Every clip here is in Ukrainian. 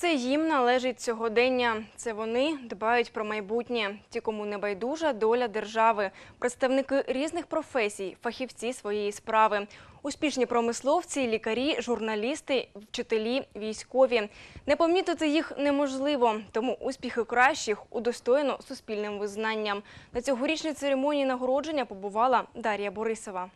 Це їм належить сьогодення. Це вони дбають про майбутнє. Ті, кому не байдужа доля держави, представники різних професій, фахівці своєї справи, успішні промисловці, лікарі, журналісти, вчителі, військові. Не помітити їх неможливо, тому успіхи кращих удостоєно суспільним визнанням. На цьогорічній церемонії нагородження побувала Дар'я Борисова.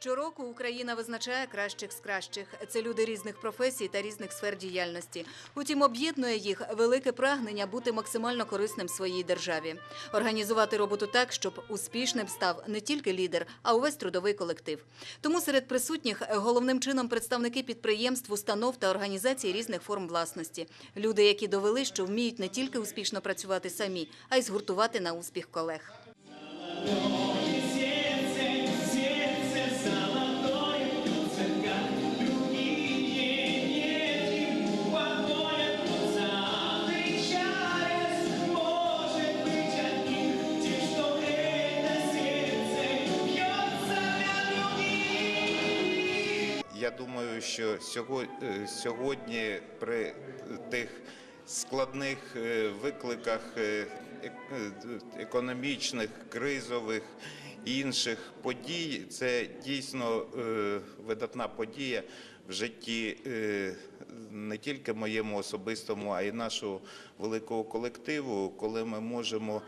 Щороку Україна визначає кращих з кращих. Це люди різних професій та різних сфер діяльності. Утім, об'єднує їх велике прагнення бути максимально корисним своїй державі, організувати роботу так, щоб успішним став не тільки лідер, а увесь трудовий колектив. Тому серед присутніх головним чином представники підприємств, установ та організацій різних форм власності. Люди, які довели, що вміють не тільки успішно працювати самі, а й згуртувати на успіх колег. Думаю, що е, сьогодні при тих складних е, викликах е, ек- е, економічних, кризових і інших подій, це дійсно е, видатна подія в житті е, не тільки моєму особистому, а й нашого великого колективу, коли ми можемо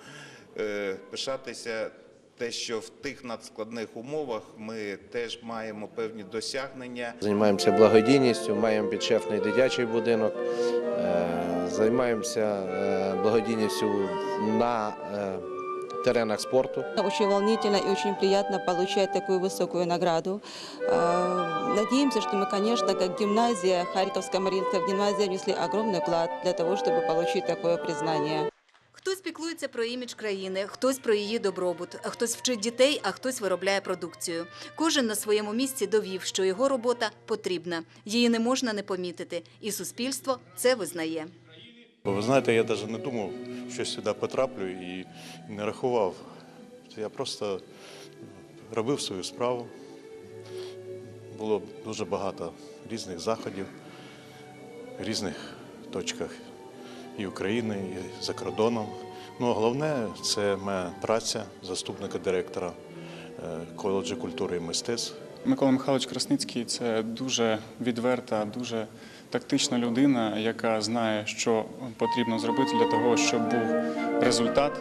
е, пишатися те, що в тих надскладних умовах ми теж маємо певні досягнення. Займаємося благодійністю, маємо підшефний дитячий будинок, е, займаємося е, благодійністю на е, теренах спорту. Очень волнительно и очень приятно получать такую высокую награду. Э, Надеемся, что мы, конечно, как гимназия, Харьковская Мариинская гимназия внесли огромный вклад для того, чтобы получить такое признание. Піклується про імідж країни, хтось про її добробут, хтось вчить дітей, а хтось виробляє продукцію. Кожен на своєму місці довів, що його робота потрібна. Її не можна не помітити, і суспільство це визнає. Ви знаєте, я навіть не думав, що сюди потраплю і не рахував. Я просто робив свою справу. Було дуже багато різних заходів різних точках і України, і за кордоном. Ну, а головне це моя праця заступника директора е, коледжу культури і мистецтв. Микола Михайлович Красницький це дуже відверта, дуже тактична людина, яка знає, що потрібно зробити для того, щоб був результат.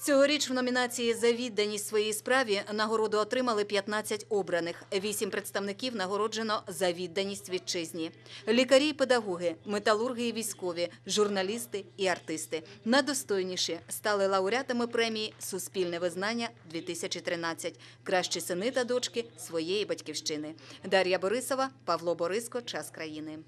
Цьогоріч в номінації за відданість своїй справі нагороду отримали 15 обраних. Вісім представників нагороджено за відданість вітчизні. Лікарі і педагоги, металурги і військові, журналісти і артисти. Надостойніші стали лауреатами премії Суспільне визнання 2013 Кращі сини та дочки своєї батьківщини. Дар'я Борисова, Павло Бориско. Час країни.